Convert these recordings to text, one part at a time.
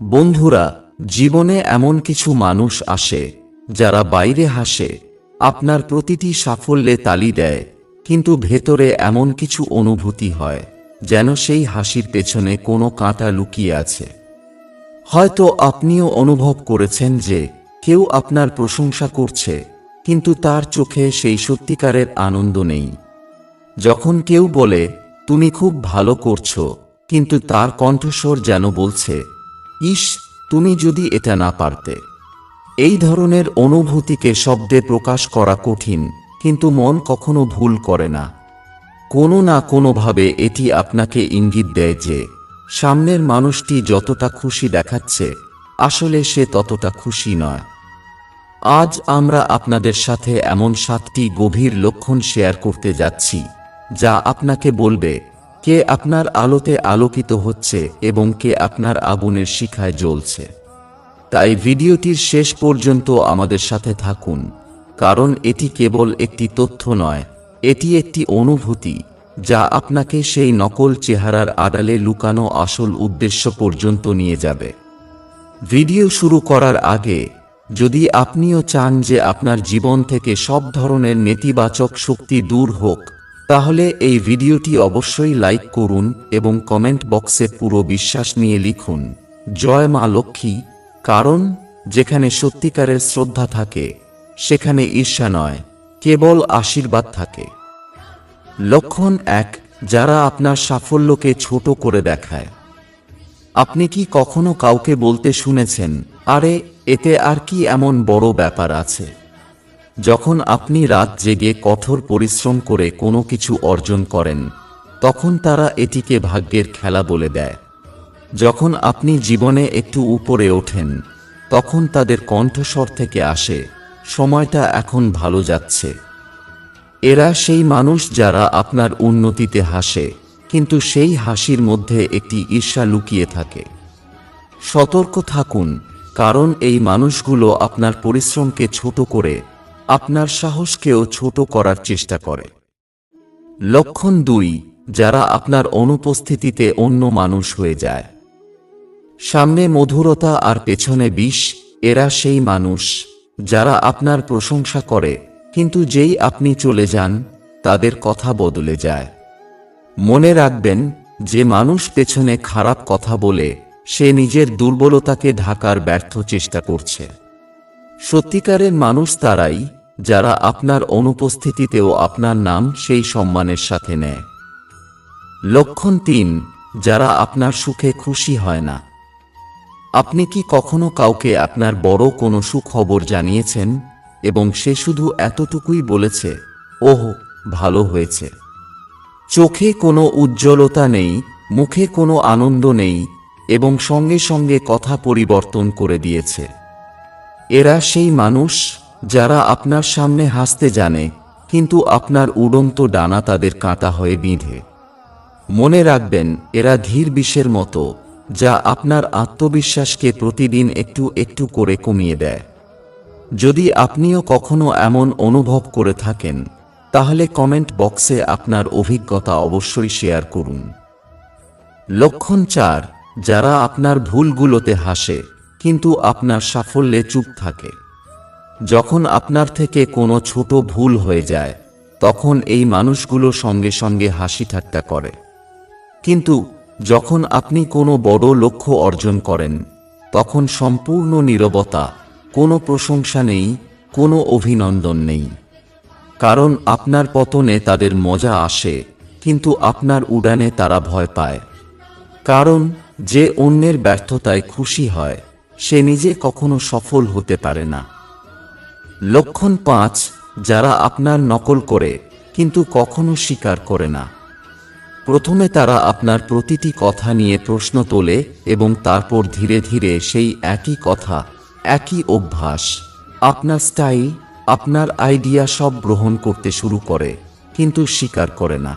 বন্ধুরা, জীবনে এমন কিছু মানুষ আসে, যারা বাইরে হাসে, আপনার প্রতিটি সাফল্যে তালি দেয়, কিন্তু ভেতরে এমন কিছু অনুভূতি হয়, যেন সেই হাসির পেছনে কোনো কাঁটা লুকিয়ে আছে। হয়তো আপনিও অনুভব করেছেন যে, কেউ আপনার প্রশংসা করছে, কিন্তু তার চোখে সেই সত্যিকারের আনন্দ নেই। যখন কেউ বলে, তুমি খুব ভালো করছ কিন্তু তার কণ্ঠস্বর যেন বলছে ইস, তুমি যদি এটা না পারতে। এই ধরনের অনুভূতিকে শব্দে প্রকাশ করা কঠিন, কিন্তু মন কখনো ভুল করে না। কোনো না কোনোভাবে এটি আপনাকে ইঙ্গিত দেয় যে, সামনের মানুষটি যতটা খুশি দেখাচ্ছে, আসলে সে ততটা খুশি নয়। আজ আমরা আপনাদের সাথে এমন সাতটি গভীর লক্ষণ শেয়ার করতে যাচ্ছি, যা আপনাকে বলবে কে আপনার আলোতে আলোকিত হচ্ছে এবং কে আপনার আগুনের শিখায় জ্বলছে। তাই ভিডিওটির শেষ পর্যন্ত আমাদের সাথে থাকুন, কারণ এটি কেবল একটি তথ্য নয়, এটি একটি অনুভূতি, যা আপনাকে সেই নকল চেহারার আড়ালে লুকানো আসল উদ্দেশ্য পর্যন্ত নিয়ে যাবে। ভিডিও শুরু করার আগে, যদি আপনিও চান যে আপনার জীবন থেকে সব ধরনের নেতিবাচক শক্তি দূর হোক তাহলে এই ভিডিওটি অবশ্যই লাইক করুন এবং কমেন্ট বক্সে পুরো বিশ্বাস নিয়ে লিখুন। জয় মা লক্ষ্মী, কারণ যেখানে সত্যিকারের শ্রদ্ধা থাকে, সেখানে ঈর্ষা নয়, কেবল আশীর্বাদ থাকে। লক্ষণ এক, যারা আপনার সাফল্যকে ছোট করে দেখায়। আপনি কি কখনো কাউকে বলতে শুনেছেন, আরে, এতে আর কি এমন বড় ব্যাপার আছে? যখন আপনি রাত জেগে কঠোর পরিশ্রম করে কোনো কিছু অর্জন করেন, তখন তারা এটিকে ভাগ্যের খেলা বলে দেয়। যখন আপনি জীবনে একটু উপরে ওঠেন, তখন তাদের কণ্ঠস্বর থেকে আসে, সময়টা এখন ভালো যাচ্ছে। এরা সেই মানুষ যারা আপনার উন্নতিতে হাসে, কিন্তু সেই হাসির মধ্যে একটি ঈর্ষা লুকিয়ে থাকে। সতর্ক থাকুন, কারণ এই মানুষগুলো আপনার পরিশ্রমকে ছোট করে আপনার সাহসকেও ছোট করার চেষ্টা করে। লক্ষণ দুই, যারা আপনার অনুপস্থিতিতে অন্য মানুষ হয়ে যায়। সামনে মধুরতা আর পেছনে বিষ, এরা সেই মানুষ, যারা আপনার প্রশংসা করে, কিন্তু যেই আপনি চলে যান, তাদের কথা বদলে যায়। মনে রাখবেন, যে মানুষ পেছনে খারাপ কথা বলে, সে নিজের দুর্বলতাকে ঢাকার ব্যর্থ চেষ্টা করছে। সত্যিকারের মানুষ তারাই যারা আপনার অনুপস্থিতিতেও আপনার নাম সেই সম্মানের সাথে নেয়। লক্ষণ তিন, যারা আপনার সুখে খুশি হয় না। আপনি কি কখনো কাউকে আপনার বড় কোনো সুখবর জানিয়েছেন? এবং সে শুধু এতটুকুই বলেছে, ওহ, ভালো হয়েছে। চোখে কোনো উজ্জ্বলতা নেই, মুখে কোনো আনন্দ নেই, এবং সঙ্গে সঙ্গে কথা পরিবর্তন করে দিয়েছে। এরা সেই মানুষ যারা আপনার সামনে হাসতে জানে, কিন্তু আপনার উড়ন্ত ডানা তাদের কাঁটা হয়ে বিঁধে। মনে রাখবেন, এরা ধীর বিষের মতো, যা আপনার আত্মবিশ্বাসকে প্রতিদিন একটু একটু করে কমিয়ে দেয়। যদি আপনিও কখনো এমন অনুভব করে থাকেন, তাহলে কমেন্ট বক্সে আপনার অভিজ্ঞতা অবশ্যই শেয়ার করুন। লক্ষণ চার, যারা আপনার ভুলগুলোতে হাসে, কিন্তু আপনার সাফল্যে চুপ থাকে। যখন আপনার থেকে কোনো ছোট ভুল হয়ে যায়, তখন এই মানুষগুলো সঙ্গে সঙ্গে হাসি ঠাট্টা করে। কিন্তু যখন আপনি কোনো বড় লক্ষ্য অর্জন করেন, তখন সম্পূর্ণ নীরবতা, কোনো প্রশংসা নেই, কোনো অভিনন্দন নেই। কারণ আপনার পতনে তাদের মজা আসে, কিন্তু আপনার উড়ানে তারা ভয় পায়। কারণ যে অন্যের ব্যর্থতায় খুশি হয়, সে নিজে কখনো সফল হতে পারে না। লক্ষণ পাঁচ, যারা আপনার নকল করে, কিন্তু কখনো স্বীকার করে না। প্রথমে তারা আপনার প্রতিটি কথা নিয়ে প্রশ্ন তোলে এবং তারপর ধীরে ধীরে সেই একই কথা, একই অভ্যাস, আপনার স্টাইল, আপনার আইডিয়া সব গ্রহণ করতে শুরু করে, কিন্তু স্বীকার করে না।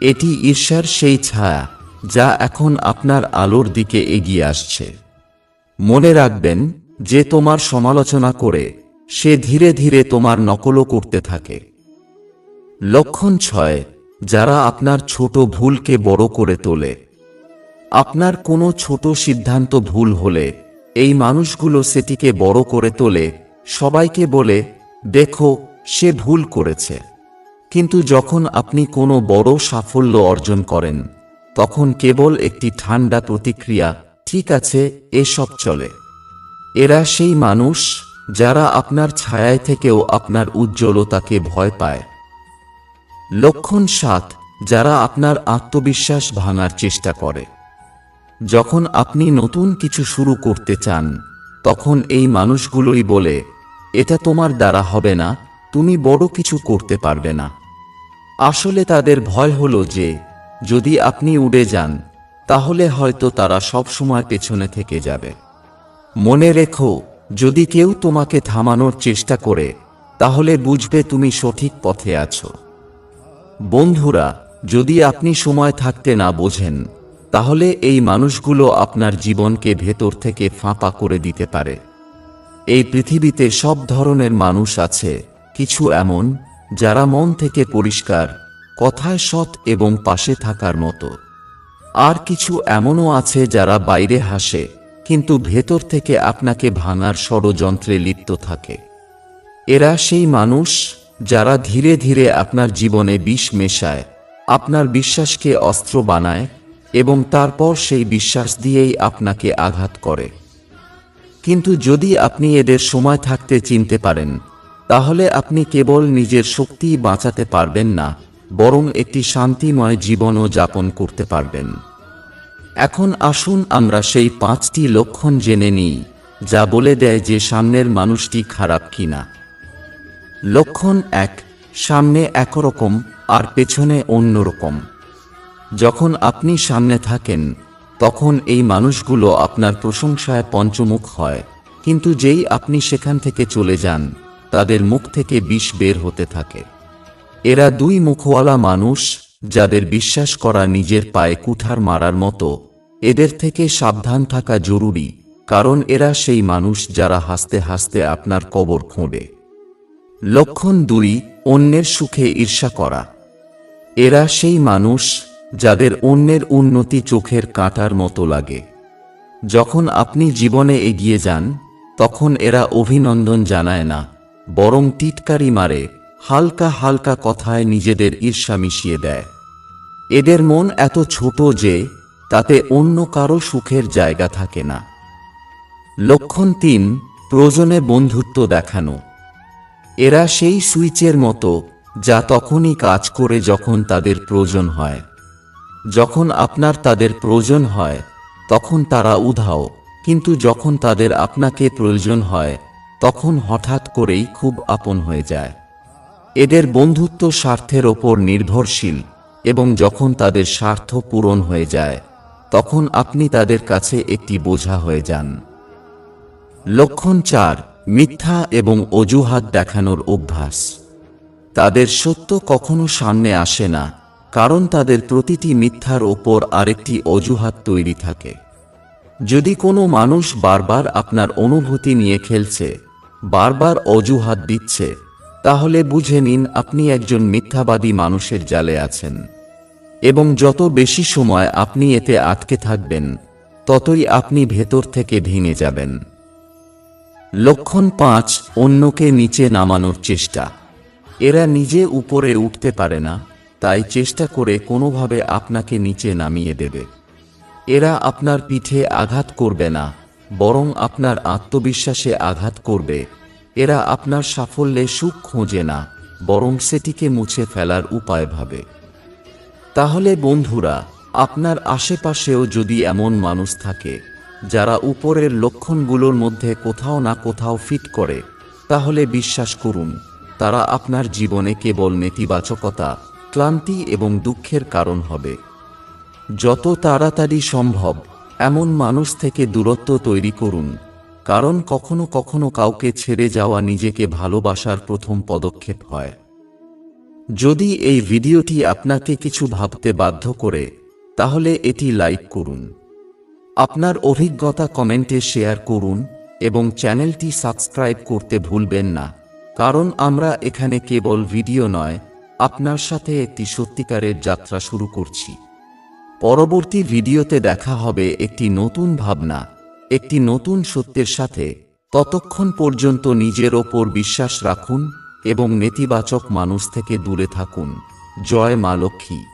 এটি ঈর্ষার সেই ছায়া, যা এখন আপনার আলোর দিকে এগিয়ে আসছে। মনে রাখবেন, যে তোমার সমালোচনা করে সে ধীরে ধীরে তোমার নকলও করতে থাকে। লক্ষণ ছয়, যারা আপনার ছোট ভুলকে বড় করে তোলে। আপনার কোনো ছোট সিদ্ধান্ত ভুল হলে, এই মানুষগুলো সেটিকে বড় করে তোলে, সবাইকে বলে, দেখো, সে ভুল করেছে। কিন্তু যখন আপনি কোনো বড় সাফল্য অর্জন করেন, তখন কেবল একটি ঠান্ডা প্রতিক্রিয়া, ঠিক আছে, এসব চলে। এরা সেই মানুষ যারা আপনার ছায়ায় থেকেও আপনার উজ্জ্বলতাকে ভয় পায়। লক্ষণ সাত, যারা আপনার আত্মবিশ্বাস ভাঙার চেষ্টা করে। যখন আপনি নতুন কিছু শুরু করতে চান, তখন এই মানুষগুলোই বলে, এটা তোমার দ্বারা হবে না, তুমি বড় কিছু করতে পারবে না। আসলে তাদের ভয় হলো যে, যদি আপনি উড়ে যান, তাহলে হয়তো তারা সব সময় পেছনে থেকে যাবে। মনে রেখো যদি কেউ তোমাকে থামানোর চেষ্টা করে, তাহলে বুঝবে তুমি সঠিক পথে আছো। বন্ধুরা, যদি আপনি সময় থাকতে না বোঝেন, তাহলে এই মানুষগুলো আপনার জীবনকে ভেতর থেকে ফাঁপা করে দিতে পারে। এই পৃথিবীতে সব ধরনের মানুষ আছে, কিছু এমন, যারা মন থেকে পরিষ্কার, কথায় সৎ এবং পাশে থাকার মতো। আর কিছু এমনও আছে যারা বাইরে হাসে কিন্তু ভেতর থেকে আপনাকে ভাঙার ষড়যন্ত্রে লিপ্ত থাকে। এরা সেই মানুষ যারা ধীরে ধীরে আপনার জীবনে বিষ মেশায়, আপনার বিশ্বাসকে অস্ত্র বানায় এবং তারপর সেই বিশ্বাস দিয়েই আপনাকে আঘাত করে। কিন্তু যদি আপনি এদের সময় থাকতে চিনতে পারেন, তাহলে আপনি কেবল নিজের শক্তি বাঁচাতে পারবেন না, বরং একটি শান্তিময় জীবনও যাপন করতে পারবেন। এখন আসুন আমরা সেই পাঁচটি লক্ষণ জেনে নিই, যা বলে দেয় যে সামনের মানুষটি খারাপ কিনা। লক্ষণ এক, সামনে একরকম আর পেছনে অন্যরকম। যখন আপনি সামনে থাকেন, তখন এই মানুষগুলো আপনার প্রশংসায় পঞ্চমুখ হয়, কিন্তু যেই আপনি সেখান থেকে চলে যান, তাদের মুখ থেকে বিষ বের হতে থাকে। এরা দুই মুখওয়ালা মানুষ যাদের বিশ্বাস করা নিজের পায়ে কুঠার মারার মতো, এদের থেকে সাবধান থাকা জরুরি, কারণ এরা সেই মানুষ যারা হাসতে হাসতে আপনার কবর খোঁড়ে। লক্ষণ দুই, অন্যের সুখে ঈর্ষা করা। এরা সেই মানুষ যাদের অন্যের উন্নতি চোখের কাঁটার মতো লাগে। যখন আপনি জীবনে এগিয়ে যান, তখন এরা অভিনন্দন জানায় না, বরং টিটকারি মারে, হালকা হালকা কথায় নিজেদের ঈর্ষা মিশিয়ে দেয়। এদের মন এত ছোট যে তাতে অন্য কারও সুখের জায়গা থাকে না। লক্ষণ তিন, প্রয়োজনে বন্ধুত্ব দেখানো। এরা সেই সুইচের মতো যা তখনই কাজ করে যখন তাদের প্রয়োজন হয়। যখন আপনার তাদের প্রয়োজন হয়, তখন তারা উধাও, কিন্তু যখন তাদের আপনাকে প্রয়োজন হয়, তখন হঠাৎ করেই খুব আপন হয়ে যায়। এদের বন্ধুত্ব স্বার্থের ওপর নির্ভরশীল। এবং যখন তাদের স্বার্থ পূরণ হয়ে যায়, তখন আপনি তাদের কাছে একটি বোঝা হয়ে যান। লক্ষণ চার, মিথ্যা এবং অজুহাত দেখানোর অভ্যাস। তাদের সত্য কখনো সামনে আসে না, কারণ তাদের প্রতিটি মিথ্যার ওপর আরেকটি অজুহাত তৈরি থাকে। যদি কোনো মানুষ বারবার আপনার অনুভূতি নিয়ে খেলছে, বারবার অজুহাত দিচ্ছে, তাহলে বুঝে নিন আপনি একজন মিথ্যাবাদী মানুষের জালে আছেন। এবং যত বেশি সময় আপনি এতে আটকে থাকবেন, ততই আপনি ভেতর থেকে ভেঙে যাবেন। লক্ষণ পাঁচ, অন্যকে নিচে নামানোর চেষ্টা। এরা নিজে উপরে উঠতে পারে না, তাই চেষ্টা করে কোনোভাবে আপনাকে নিচে নামিয়ে দেবে। এরা আপনার পিঠে আঘাত করবে না, বরং আপনার আত্মবিশ্বাসে আঘাত করবে। এরা আপনার সাফল্যে সুখ খোঁজে না, বরং সেটিকে মুছে ফেলার উপায় ভাবে। তাহলে বন্ধুরা, আপনার আশেপাশেও যদি এমন মানুষ থাকে, যারা উপরের লক্ষণগুলোর মধ্যে কোথাও না কোথাও ফিট করে, তাহলে বিশ্বাস করুন, তারা আপনার জীবনে কেবল নেতিবাচকতা, ক্লান্তি এবং দুঃখের কারণ হবে। যত তাড়াতাড়ি সম্ভব এমন মানুষ থেকে দূরত্ব তৈরি করুন, কারণ কখনো কখনো কাউকে ছেড়ে যাওয়া নিজেকে ভালোবাসার প্রথম পদক্ষেপ হয়। যদি এই ভিডিওটি আপনাকে কিছু ভাবতে বাধ্য করে, তাহলে এটি লাইক করুন। আপনার অভিজ্ঞতা কমেন্টে শেয়ার করুন এবং চ্যানেলটি সাবস্ক্রাইব করতে ভুলবেন না, কারণ আমরা এখানে কেবল ভিডিও নয়, আপনার সাথে একটি সত্যিকারের যাত্রা শুরু করছি। পরবর্তী ভিডিওতে দেখা হবে একটি নতুন ভাবনা, একটি নতুন সত্যের সাথে। ততক্ষণ পর্যন্ত নিজের ওপর বিশ্বাস রাখুন এবং নেতিবাচক মানুষ থেকে দূরে থাকুন। জয় মা লক্ষ্মী।